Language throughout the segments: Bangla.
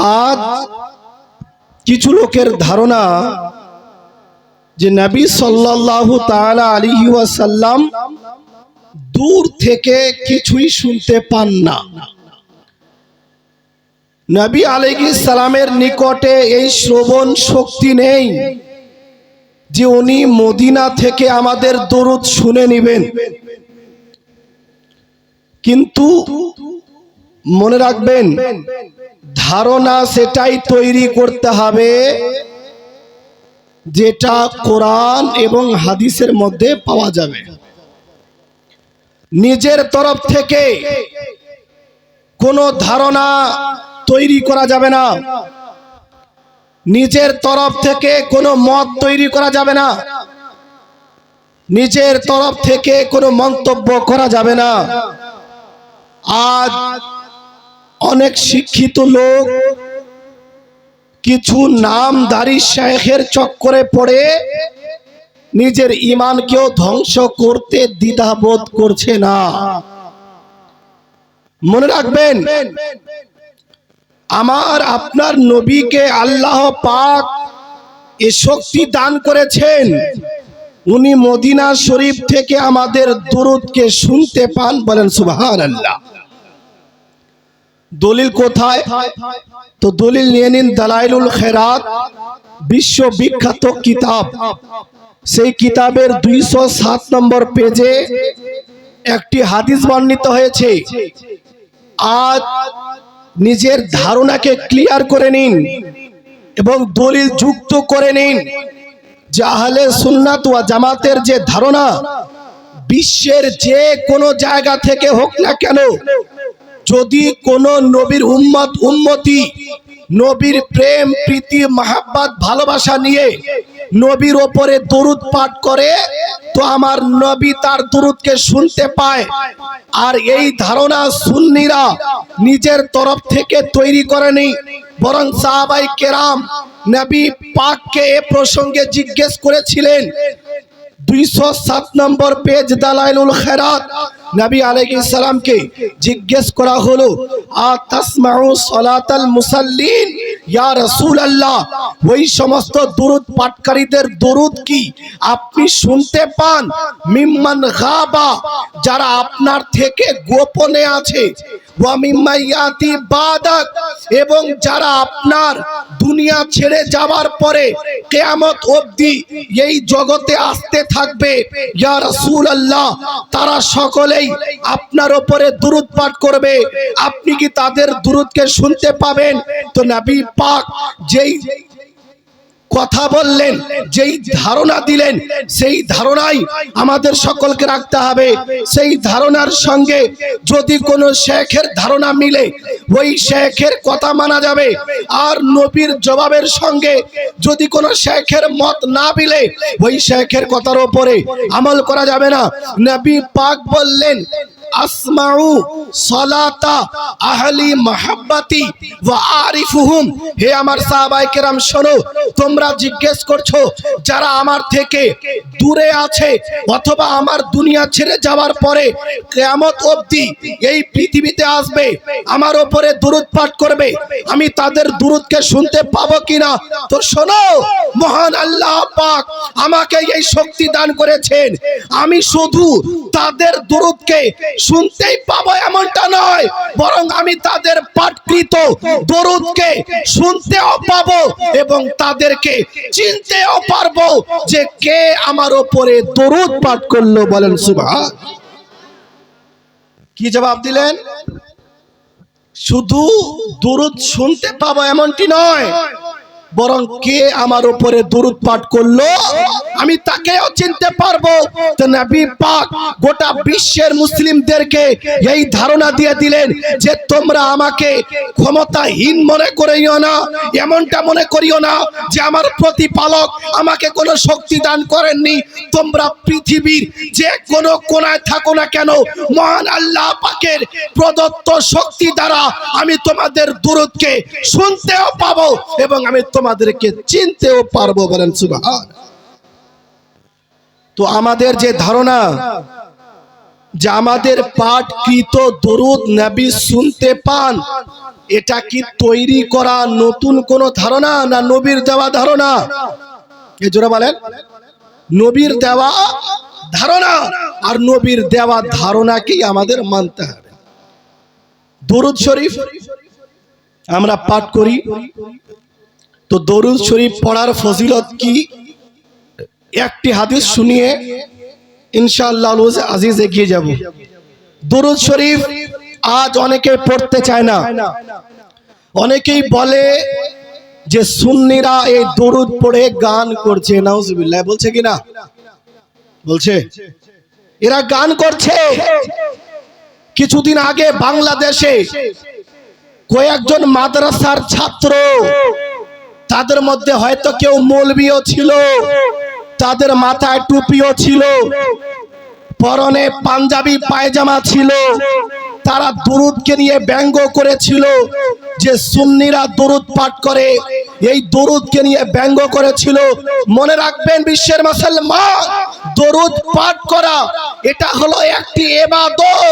আজ কিছু লোকের ধারণা যে নবী সাল্লাল্লাহু তাআলা আলাইহি ওয়াসাল্লাম দূর থেকে কিছুই শুনতে পান না। নবী আলাইহিস সালামের নিকটে এই শ্রবণ শক্তি নেই যে উনি মদিনা থেকে আমাদের দরুদ শুনে নেবেন। কিন্তু মনে রাখবেন ধারণা সেটাই তৈরি করতে হবে যেটা কোরআন এবং হাদিসের মধ্যে পাওয়া যাবে। নিজের তরফ থেকে কোনো ধারণা তৈরি করা যাবে না। নিজের তরফ থেকে কোনো মত তৈরি করা যাবে না। নিজের তরফ থেকে কোনো মন্তব্য করা যাবে না। আজ অনেক শিক্ষিত লোক, কিছু নাম দারি শেখের চক্করে পড়ে নিজের ইমানকেও ধ্বংস করতে দ্বিধাবোধ করছে না। মনে রাখবেন, আমার আপনার নবীকে আল্লাহ পাক এ শক্তি দান করেছেন। উনি মদিনা শরীফ থেকে আমাদের দুরুদকে শুনতে পান, বলেন সুবহান আল্লাহ দলিল কোথায়? তো দলিল নিয়ে নিন দালাইলুল খেরাত বিশ্ব বিখ্যাত কিতাব। সেই কিতাবের দুইশো সাত নম্বর পেজে একটি হাদিস বর্ণিত হয়েছে। আজ নিজের ধারণাকে ক্লিয়ার করে নিন এবং দলিল যুক্ত করে নিন যে আহলে সুন্নাত ওয়া জামাতের যে ধারণা, বিশ্বের যে কোনো জায়গা থেকে হোক না কেন যদি কোন নবীর উম্মত, উম্মতি, নবীর প্রেম, প্রীতি, মাহাব্বাত, ভালোবাসা নিয়ে নবীর ওপরে দরুদ পাঠ করে, তো আমার নবী তার দরুদকে শুনতে পায়। আর এই ধারণা সুন্নিরা নিজের তরফ থেকে তৈরি করেনি। বরং সাহাবাই কেরাম নবী পাককে এ প্রসঙ্গে জিজ্ঞেস করেছিলেন দুইশো সাত নম্বর পেজ দালাইলুল খেরাত। নবী আলাইহিস সালামকে জিজ্ঞেস করা হলো আ তাসমাউ সালাতাল মুসাল্লিন? ইয়া রাসূলুল্লাহ, ওই সমস্ত দুরুদ পাঠকারীদের দরুদ কি আপনি শুনতে পান? মিম্মান গাবা যারা আপনার থেকে গোপনে আছে। এবং যারা আপনার দুনিয়া ছেড়ে যাওয়ার পরে কেয়ামত অবধি এই জগতে আসতে থাকবে, ইয়া রাসূলুল্লাহ, তারা সকলেই আপনার ওপরে দুরুদ পাঠ করবে। আপনি কি তাদের দুরুদকে শুনতে পাবেন? তো নবী পাক যেই কথা বললেন, যেই ধারণা দিলেন, সেই ধারণাই আমাদের সকলকে রাখতে হবে। সেই ধারণার সঙ্গে যদি কোনো শেখের ধারণা মিলে, ওই শেখের কথা মানা যাবে। আর নবীর জবাবের সঙ্গে যদি কোনো শেখের মত না মিলে, ওই শেখের কথার ওপরে আমল করা যাবে না। নবী পাক বললেন আসমাউ সালাতা আহলি মাহাব্বাতি ওয়া আরিফুহুম। হে আমার সাহাবায়ে কেরাম, শোনো, তোমরা জিজ্ঞেস করছ, যারা আমার থেকে দূরে আছে অথবা আমার দুনিয়া ছেড়ে যাওয়ার পরে কিয়ামত অবধি এই পৃথিবীতে আসবে, আমার উপরে দুরূদ পাঠ করবে, আমি তাদের দুরূদকে শুনতে পাবো কিনা? তো শোনো, মহান আল্লাহ পাক আমাকে এই শক্তি দান করেছেন। আমি শুধু তাদের দুরূদকে শুনতেই পাবো এমনটা নয়, বরং আমি তাদের পাঠকৃত দরুদকে শুনতেও পাবো এবং তাদেরকে চিনতেও পারব যে কে আমার ওপরে দরুদ পাঠ করল। বলেন সুবহান। কি জবাব দিলেন? শুধু দরুদ শুনতে পাবো এমনটি নয় বরং কে আমার উপরে দরুদ পাঠ করল? আমি তাকেও চিনতে পারব। নবী পাক গোটা বিশ্বের মুসলিমদেরকে এই ধারণা দিয়ে দিলেন যে তোমরা আমাকে ক্ষমতাহীন মনে করিও না, এমনটা মনে করিও না যে আমার প্রতিপালক আমাকে কোনো শক্তি দান করেননি। তোমরা পৃথিবীর যে কোনো কোনায় থাকো না কেন, মহান আল্লাহ পাকের প্রদত্ত শক্তি দ্বারা আমি তোমাদের দূরত্বকে শুনতেও পাবো এবং আমি তোমাদেরকে চিনতেও পারব বলেন সুবহান। তো আমাদের যে ধারণা, যে আমাদের পাঠকৃত দরুদ নবী শুনতে পান, এটা কি তৈরি করা নতুন কোন ধারণা না নবীর দেওয়া ধারণা? এ জোরে বলেন? নবীর দেওয়া ধারণা আর নবীর দেওয়া ধারণাকেই আমাদের মানতে হবে। দরুদ শরীফ আমরা পাঠ করি। তো দরুদ শরীফ পড়ার ফজিলত কি? একটি হাদিস শুনিয়ে ইনশাআল্লাহ আজিজ এগিয়ে যাব। দরুদ শরীফ আজ অনেকে পড়তে চায় না। অনেকেই বলে যে সুন্নিরা এই দরুদ পড়ে গান করছে, নাউজুবিল্লাহ। বলছে কি না? বলছে। এরা গান করছে। কিছুদিন আগে বাংলাদেশে কয়েকজন মাদ্রাসার ছাত্র তাদের মধ্যে হয়তো কেউ মৌলবিও ছিল, তাদের মাথায় টুপিও ছিল, পরনে পাঞ্জাবি পায়জামা ছিল, তারা দরুদকে নিয়ে ব্যঙ্গ করেছিল যে সুন্নিরা দরুদ পাঠ করে। এই দরুদকে নিয়ে ব্যঙ্গ করেছিল। মনে রাখবেন বিশ্বের মুসলমান, দরুদ পাঠ করা, এটা হলো একটি এবাদত।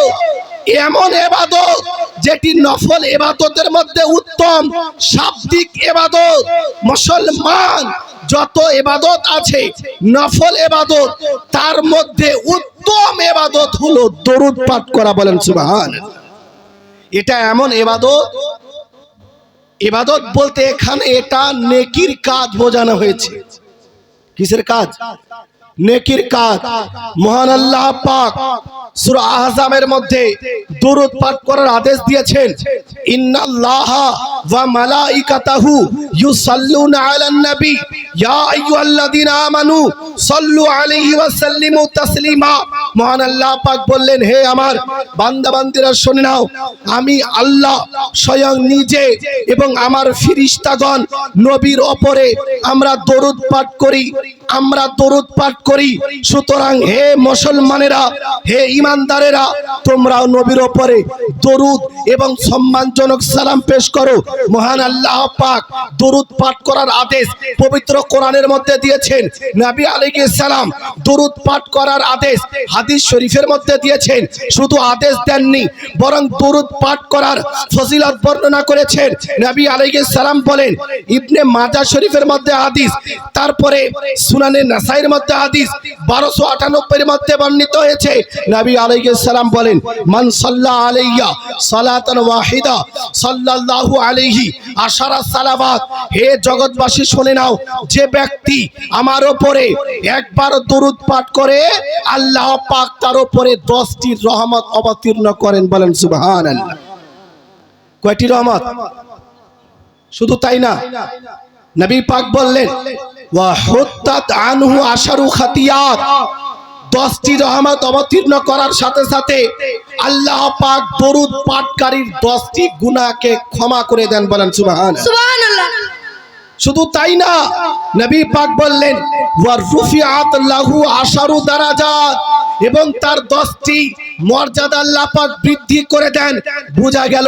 এমন এবাদত, যেটি নফল এবাদতের মধ্যে উত্তম, শাব্দিক এবাদত। মুসলমান, যত এবাদত আছে, নফল এবাদত, তার মধ্যে উত্তম এবাদত হলো দরুদ পাঠ করা, বলেন সুবহান। এটা এমন এবাদত এবাদত বলতে এখানে এটা নেকির কাজ বোঝানো হয়েছে। কিসের কাজ? নেকির কাজ। মহান আল্লাহ পাক মধ্যে পাঠ করার আদেশ দিয়েছেন। সাল্লু মহান আল্লাহ বললেন, হে আমার বান্দা বান্দিরা শুনে নাও, আমি আল্লাহ স্বয়ং নিজে এবং আমার ফিরিস্তাগণ নবীর ওপরে আমরা দরুদ পাঠ করি, আমরা দরুদ পাঠ করি। সুতরাং হে মুসলমানেরা, হে ইমানদারেরা, তোমরাও নবীর ওপরে দরুদ এবং সম্মানজনক সালাম পেশ করো। মহান আল্লাহ পাক দরুদ পাঠ করার আদেশ পবিত্র কোরআনের মধ্যে দিয়েছেন। নবী আলাইহিস সালাম দরুদ পাঠ করার আদেশ হাদিস শরীফের মধ্যে দিয়েছেন। শুধু আদেশ দেননি, বরং দরুদ পাঠ করার ফজিলত বর্ণনা করেছেন। নবী আলাইহিস সালাম বলেন, ইবনে মাজাহ শরীফের মধ্যে হাদিস, তারপরে সুনানে নাসাইয়ের মধ্যে হাদিস, বারোশো আটানব্বইয়ের মধ্যে বর্ণিত হয়েছে। নবী আলাইহিস সালাম বলেন, মান সাল্লা আলাইয়া সালাতান ওয়াহিদা, সাল্লাল্লাহু আলাইহি আশারা সালাবাত হে জগৎবাসী শুনে নাও, যে ব্যক্তি আমার উপরে একবার দরুদ পাঠ করে, আল্লাহ পাক তার উপরে দশটি রহমত অবতীর্ণ করেন। বলেন, সুবহানাল্লাহ। কয়টি রহমত? শুধু তাই না, নবী পাক বললেন, ওয়া হুত্তাত আনহু আশারু খাতিয়াত। দশটি রহমত অবতীর্ণ করার সাথে সাথে আল্লাহ পাক দরুদ পাটকারীর দশটি গুণাকে ক্ষমা করে দেন বলেন সুবহান। শুধু তাই না নবী পাক বললেন ওয়ারফুফিয়াত লাহু আশারু দারাজাত এবং তার দশটি মর্যাদা আল্লাহ পাক বৃদ্ধি করে দেন। বোঝা গেল,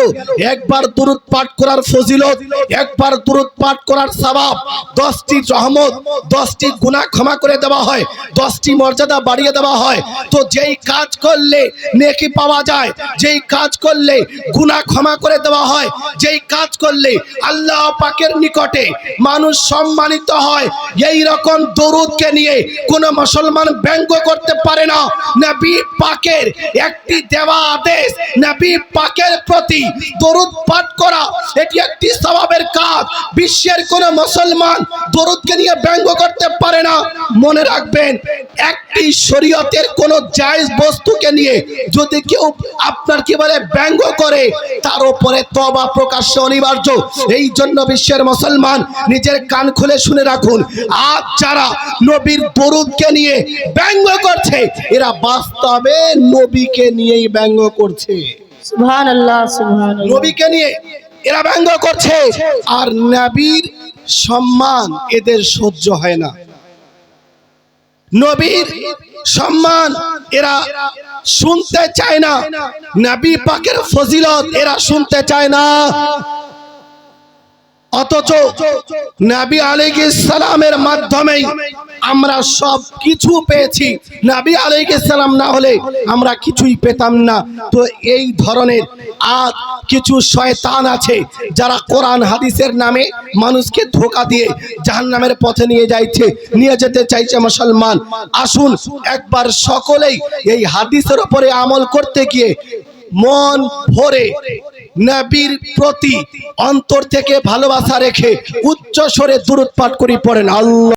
একবার দুরুদ পাঠ করার ফজিলত, একবার দুরুদ পাঠ করার সওয়াব। দশটি রহমত, দশটি গুনাহ ক্ষমা করে দেওয়া হয়, দশটি মর্যাদা বাড়িয়ে দেওয়া হয়। তো যেই কাজ করলে নেকি পাওয়া যায়, যেই কাজ করলে গুনাহ ক্ষমা করে দেওয়া হয়, যেই কাজ করলে আল্লাহ পাকের নিকটে মানুষ সম্মানিত হয়, এই রকম দরুদকে নিয়ে কোন মুসলমান ব্যঙ্গ করতে পারে না। নবী পাকের একটি দেওয়া আদেশ নবী পাকের প্রতি দরুদ পাঠ করা, এটি একটি স্বভাবের কাজ। বিশ্বের কোন মুসলমান দরুদকে নিয়ে ব্যঙ্গ করতে পারে না। মনে রাখবেন, একটি শরীয়তের কোন জায়েজ বস্তুকে নিয়ে যদি কেউ আপনার কি বলে ব্যঙ্গ করে, তার উপরে তবা প্রকাশ্য অনিবার্য। এই জন্য বিশ্বের মুসলমান নিজের কান খুলে শুনে রাখুন, আজ যারা নবীর দরুদকে নিয়ে ব্যঙ্গ করছে, এরা বাস্তবে নবীকে নিয়েই ব্যঙ্গ করছে। নবীকে নিয়ে এরা ব্যঙ্গ করছে। আর নবীর সম্মান এদের সহ্য হয় না। নবীর সম্মান এরা শুনতে চায় না। নবী পাকের ফজিলত এরা শুনতে চায় না। অথচ নাবি আলাইহিস সালামের মাধ্যমেই আমরা সব কিছু পেয়েছি। নাবি আলাইহিস সালাম না হলে আমরা কিছুই পেতাম না। তো এই ধরনের আর কিছু শয়তান আছে যারা কোরআন, হাদিসের নামে মানুষকে ধোকা দিয়ে জাহান নামের পথে নিয়ে যাইছে, নিয়ে যেতে চাইছে মুসলমান। আসুন একবার সকলেই এই হাদিসের উপরে আমল করতে গিয়ে মন ভরে নবীর প্রতি অন্তর থেকে ভালোবাসা রেখে উচ্চ স্বরে দূরত করি পড়েন। আল্লাহ